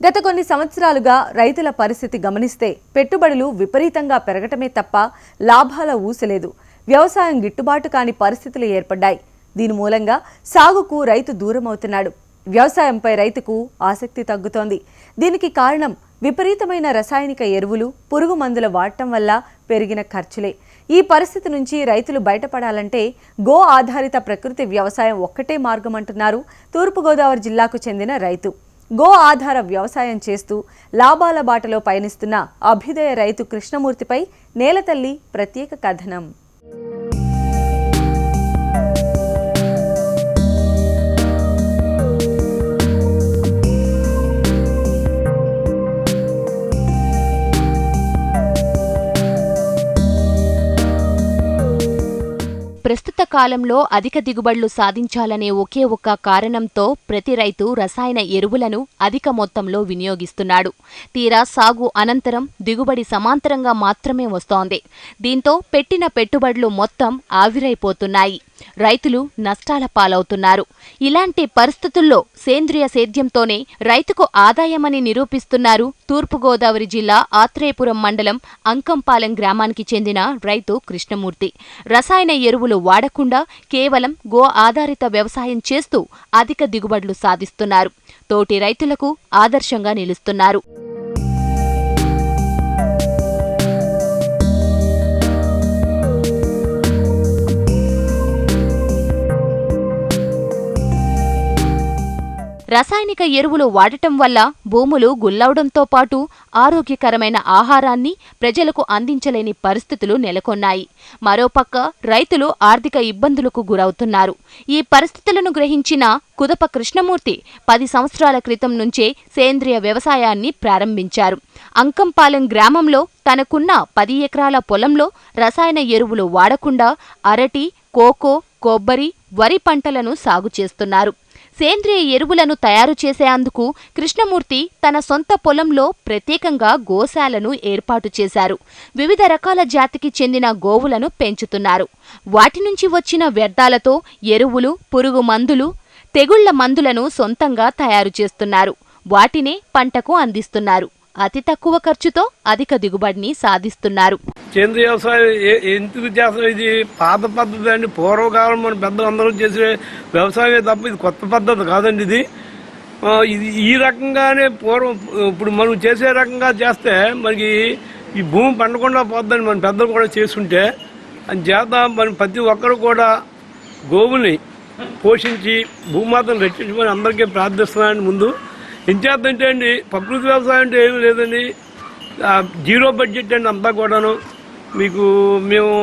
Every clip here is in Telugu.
గత కొన్ని సంవత్సరాలుగా రైతుల పరిస్థితి గమనిస్తే పెట్టుబడులు విపరీతంగా పెరగటమే తప్ప లాభాల ఊసలేదు. వ్యవసాయం గిట్టుబాటు కాని పరిస్థితులు ఏర్పడ్డాయి. దీని మూలంగా సాగుకు రైతు దూరం అవుతున్నాడు వ్యవసాయంపై రైతుకు ఆసక్తి తగ్గుతోంది. దీనికి కారణం విపరీతమైన రసాయనిక ఎరువులు పురుగు మందుల వాడటం వల్ల పెరిగిన ఖర్చులే. ఈ పరిస్థితి నుంచి రైతులు బయటపడాలంటే గో ఆధారిత ప్రకృతి వ్యవసాయం ఒక్కటే మార్గం అంటున్నారు తూర్పుగోదావరి జిల్లాకు చెందిన రైతు. గో ఆధార వ్యవసాయం చేస్తూ లాభాల బాటలో పయనిస్తున్న అభ్యుదయ రైతు కృష్ణమూర్తిపై నేలతల్లి ప్రత్యేక కథనం. ప్రస్తుత కాలంలో అధిక దిగుబడులు సాధించాలనే ఒకే ఒక్క కారణంతో ప్రతి రైతు రసాయన ఎరువులను అధిక మొత్తంలో వినియోగిస్తున్నాడు. తీరా సాగు అనంతరం దిగుబడి సమాంతరంగా మాత్రమే వస్తోంది. దీంతో పెట్టిన పెట్టుబడులు మొత్తం ఆవిరైపోతున్నాయి. రైతులు నష్టాల పాలవుతున్నారు. ఇలాంటి పరిస్థితుల్లో సేంద్రియ సేద్యంతోనే రైతుకు ఆదాయమని నిరూపిస్తున్నారు తూర్పుగోదావరి జిల్లా ఆత్రేయపురం మండలం అంకంపాలెం గ్రామానికి చెందిన రైతు కృష్ణమూర్తి. రసాయన ఎరువులు వాడకుండా కేవలం గో ఆధారిత వ్యవసాయం చేస్తూ అధిక దిగుబడులు సాధిస్తున్నారు. తోటి రైతులకు ఆదర్శంగా నిలుస్తున్నారు. రసాయనిక ఎరువులు వాడటం వల్ల భూములు గుల్లవడంతో పాటు ఆరోగ్యకరమైన ఆహారాన్ని ప్రజలకు అందించలేని పరిస్థితులు నెలకొన్నాయి. మరోపక్క రైతులు ఆర్థిక ఇబ్బందులకు గురవుతున్నారు. ఈ పరిస్థితులను గ్రహించిన కుదప కృష్ణమూర్తి పది సంవత్సరాల క్రితం నుంచే సేంద్రియ వ్యవసాయాన్ని ప్రారంభించారు. అంకంపాలెం గ్రామంలో తనకున్న పది ఎకరాల పొలంలో రసాయన ఎరువులు వాడకుండా అరటి కోకో కొబ్బరి వరి పంటలను సాగు చేస్తున్నారు. సేంద్రియ ఎరువులను తయారు చేసేందుకు కృష్ణమూర్తి తన సొంత పొలంలో ప్రత్యేకంగా గోశాలను ఏర్పాటు చేశారు. వివిధ రకాల జాతికి చెందిన గోవులను పెంచుతున్నారు. వాటి నుంచి వచ్చిన వ్యర్థాలతో ఎరువులు పురుగు మందులు తెగుళ్ళ మందులను సొంతంగా తయారు చేస్తున్నారు. వాటినే పంటకు అందిస్తున్నారు. అతి తక్కువ ఖర్చుతో అధిక దిగుబడిని సాధిస్తున్నారు. సేంద్రీయ వ్యవసాయం ఏ- ఎందుకు చేస్తాం? ఇది పాత పద్ధతి అండి. పూర్వకాలం మన పెద్దలు అందరూ చేసే వ్యవసాయమే తప్ప ఇది కొత్త పద్ధతి కాదండి ఇది. ఇది ఈ రకంగానే పూర్వం ఇప్పుడు మనం చేసే రకంగా చేస్తే మనకి ఈ భూమి పండకుండా పోద్దని మన పెద్దలు కూడా చేస్తుంటే అని చేత మనం ప్రతి ఒక్కరు కూడా గోవుల్ని పోషించి భూమాతను రక్షించమని అందరికీ ప్రార్థిస్తున్నాను ముందు. ఏం అండి ప్రకృతి వ్యవసాయం అంటే ఏమీ లేదండి. జీరో బడ్జెట్ అండి అంతా కూడాను. మీకు మేము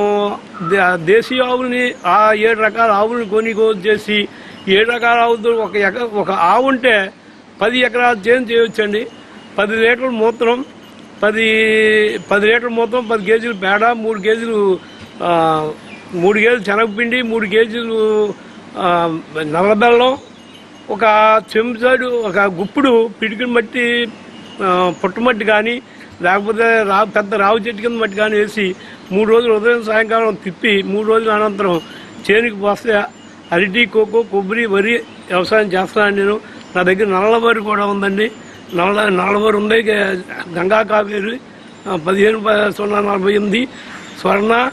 దేశీయ ఆవుల్ని ఆ ఏడు రకాల ఆవుల్ని కొనుగోలు చేసి ఏడు రకాల ఆవులతో ఒక ఎక ఒక ఆవు ఉంటే పది ఎకరాల చేను చేయొచ్చండి. పది లీటర్ల మూత్రం పది పది లీటర్ల మూత్రం పది కేజీలు పేడ మూడు కేజీలు మూడు కేజీలు శనగపిండి మూడు కేజీలు నల్లబెల్లం ఒక చెంచాడు ఒక గుప్పుడు పిడికిన మట్టి పుట్టమట్టి కానీ లేకపోతే రా పెద్ద రావు చెట్టు కింద మట్టి కానీ వేసి మూడు రోజులు ఉదయం సాయంకాలం తిప్పి మూడు రోజుల అనంతరం చేనుకి పోస్తే అరటి కోకో కొబ్బరి వరి వ్యవసాయం చేస్తున్నాను నేను. నా దగ్గర నల్లవరి కూడా ఉందండి. నల్ల నల్లవరి ఉంది. గంగా కావేరి పదిహేను ప- సున్నా నలభై ఎనిమిది. స్వర్ణ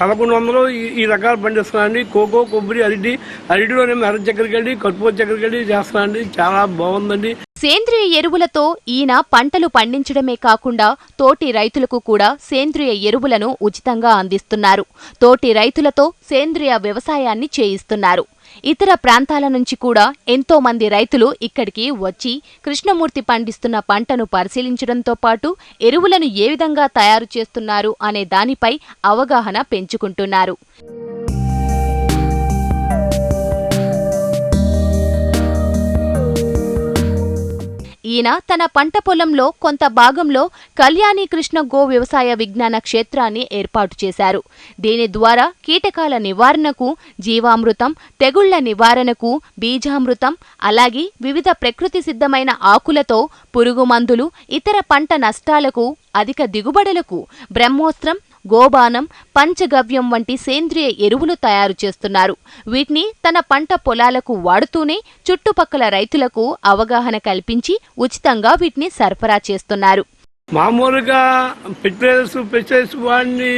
పదకొండు వందలు ఈ- ఈ రకాలు పండిస్తున్నానండి. కోకో కొబ్బరి అరటి. అరటిలోనే మెర చక్కెరకెళ్ళి కట్టుపో చక్కెరకెళ్ళి చేస్తున్నానండి. చాలా బాగుందండి. సేంద్రియ ఎరువులతో ఈయన పంటలు పండించడమే కాకుండా తోటి రైతులకు కూడా సేంద్రియ ఎరువులను ఉచితంగా అందిస్తున్నారు. తోటి రైతులతో సేంద్రియ వ్యవసాయాన్ని చేయిస్తున్నారు. ఇతర ప్రాంతాల నుంచి కూడా ఎంతో మంది రైతులు ఇక్కడికి వచ్చి కృష్ణమూర్తి పండిస్తున్న పంటను పరిశీలించడంతో పాటు ఎరువులను ఏ విధంగా తయారు చేస్తున్నారు అనే దానిపై అవగాహన పెంచుకుంటున్నారు. ఈయన తన పంట పొలంలో కొంత భాగంలో కళ్యాణి కృష్ణ గో వ్యవసాయ విజ్ఞాన క్షేత్రాన్ని ఏర్పాటు చేశారు. దీని ద్వారా కీటకాల నివారణకు జీవామృతం తెగుళ్ళ నివారణకు బీజామృతం అలాగే వివిధ ప్రకృతి సిద్ధమైన ఆకులతో పురుగు మందులు ఇతర పంట నష్టాలకు అధిక దిగుబడులకు బ్రహ్మోస్త్రం గోబానం పంచగవ్యం వంటి సేంద్రియ ఎరువులు తయారు చేస్తున్నారు. వీటిని తన పంట పొలాలకు వాడుతూనే చుట్టుపక్కల రైతులకు అవగాహన కల్పించి ఉచితంగా వీటిని సరఫరా చేస్తున్నారు. మామూలుగా ఫెర్టిలైజర్స్ పెస్టిసైడ్స్ వాడిని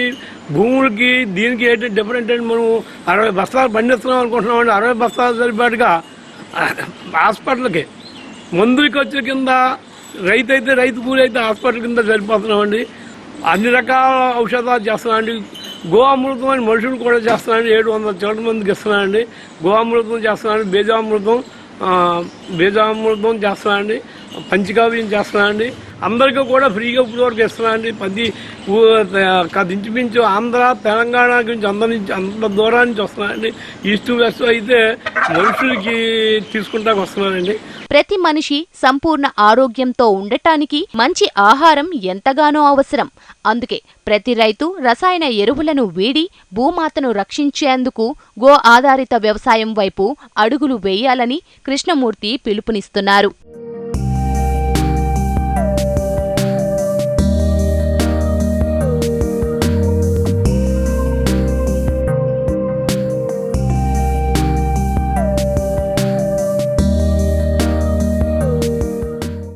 భూములకి దీనికి ఏంటి డిఫరెంట్ అంటే మనం అరవై బస్తాలు పండిస్తున్నాం అనుకుంటున్నాం అండి. అరవై బస్తాలు సరిపాటుగా హాస్పిటల్కి మందులకి వచ్చే కింద రైతు అయితే రైతు కూలి అయితే హాస్పిటల్ కింద సరిపోతున్నామండి అన్ని రకాల ఔషధాలు చేస్తున్నాండి గోవామృతం అమృతం అని మనుషులు కూడా చేస్తున్నామండి ఏడు వందల చోట్ల మందికి ఇస్తున్నామండి గోవామృతం అమృతం చేస్తున్నామండి బీజామృతం ఆ, బీజామృతం చేస్తున్నామండి పంచకావ్యం చేస్తున్నామండి అందరికీ కూడా ఫ్రీగా ఇప్పటివరకు వరకు పది ఇంచుమించు ఆంధ్ర తెలంగాణ గురించి అందరి నుంచి అంత దూరం నుంచి వస్తున్నామండి ఈస్ట్ వెస్ట్ అయితే మనుషులకి తీసుకుంటాకు వస్తున్నానండి ప్రతి మనిషి సంపూర్ణ ఆరోగ్యంతో ఉండటానికి మంచి ఆహారం ఎంతగానో అవసరం. అందుకే ప్రతి రైతు రసాయన ఎరువులను వీడి భూమాతను రక్షించేందుకు గో ఆధారిత వ్యవసాయం వైపు అడుగులు వేయాలని కృష్ణమూర్తి పిలుపునిస్తున్నారు.